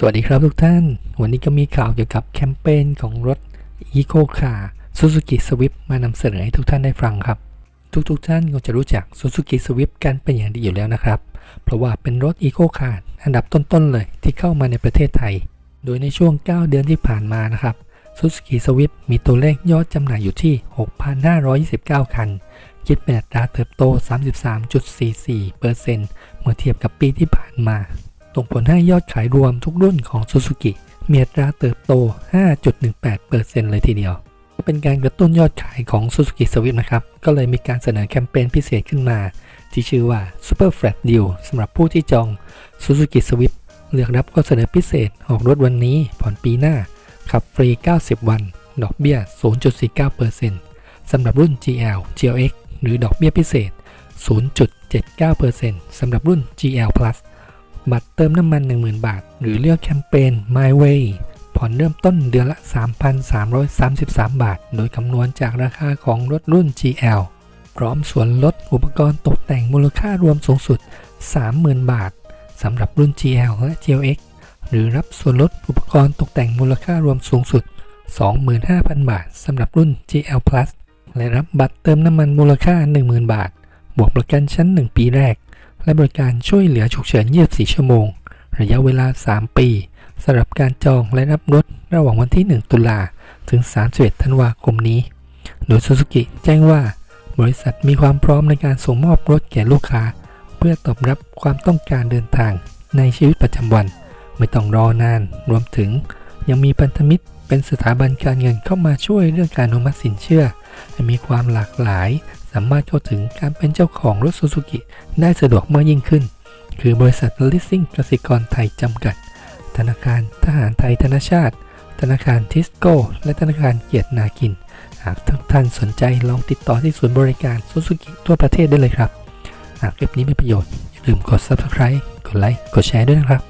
สวัสดีครับทุกท่าน วันนี้ก็มีข่าวเกี่ยวกับแคมเปญของรถ Eco Car Suzuki Swift มานำเสนอให้ทุกท่านได้ฟังครับ ทุกๆทท่านคงจะรู้จัก Suzuki Swift กันเป็นอย่างดีอยู่แล้วนะครับ เพราะว่าเป็นรถ Eco Car อันดับต้นๆเลยที่เข้ามาในประเทศไทย โดยในช่วง 9 เดือนที่ผ่านมานะครับ Suzuki Swift มีตัวเลขยอดจำหน่ายอยู่ที่ 6,529 คัน คิดเป็นอัตราเติบโต 33.44%เมื่อเทียบกับปีที่ผ่านมา ส่งผลให้ยอดขายรวมทุกรุ่นของ Suzuki มีอัตราเติบโต 5.18%เลยทีเดียว เป็นการกระตุ้นยอดขายของ Suzuki Swift นะครับ ก็เลยมีการเสนอแคมเปญพิเศษขึ้นมา ที่ชื่อว่า Super Flat Deal สำหรับผู้ที่จอง Suzuki Swift เลือกรับข้อเสนอพิเศษออกรถวันนี้ ผ่อนปีหน้า ขับฟรี 90 วัน ดอกเบี้ย 0.49%สำหรับรุ่น GL GLX หรือดอกเบี้ยพิเศษ 0.79%สำหรับรุ่น GL Plus บัตรเติมน้ำมัน 10,000 บาท หรือเลือกแคมเปญ My Way ผ่อนเริ่มต้นเดือนละ 3,333 บาท โดยคำนวณจากราคาของรถรุ่น GL พร้อมส่วนลดอุปกรณ์ตกแต่งมูลค่ารวมสูงสุด 30,000 บาทสำหรับรุ่น GL และ GLX หรือรับส่วนลดอุปกรณ์ตกแต่งมูลค่ารวมสูงสุด 25,000 บาทสำหรับรุ่น GL Plus และรับบัตรเติมน้ำมันมูลค่า 10,000 บาท บวกประกันชั้น 1 ปีแรก และบริการช่วยเหลือฉุกเฉิน 24 ชั่วโมง ระยะเวลา 3 ปีสำหรับการจองและรับรถระหว่างวันที่ 1 ตุลาถึง 31 ธันวาคมนี้ โดย Suzuki แจ้งว่า บริษัทมีความพร้อมในการส่งมอบรถแก่ลูกค้า เพื่อตอบรับความต้องการเดินทางในชีวิตประจำวัน ไม่ต้องรอนาน รวมถึง ยังมีพันธมิตรเป็นสถาบันการเงินเข้ามาช่วยเรื่องการอนุมัติสินเชื่อให้มีความหลากหลาย สามารถเข้าถึงการเป็นเจ้าของรถซูซูกิได้สะดวกมากยิ่งขึ้น คือบริษัท Leasing กสิกรไทยจำกัด ธนาคารทหารไทยธนชาติ ธนาคารทิสโก้ และธนาคารเกียรตินากิน หากทุกท่านสนใจลองติดต่อที่ศูนย์บริการซูซูกิทั่วประเทศได้เลยครับ หากคลิปนี้มีประโยชน์อย่าลืมกด Subscribe กดไลค์กดแชร์ด้วยนะครับ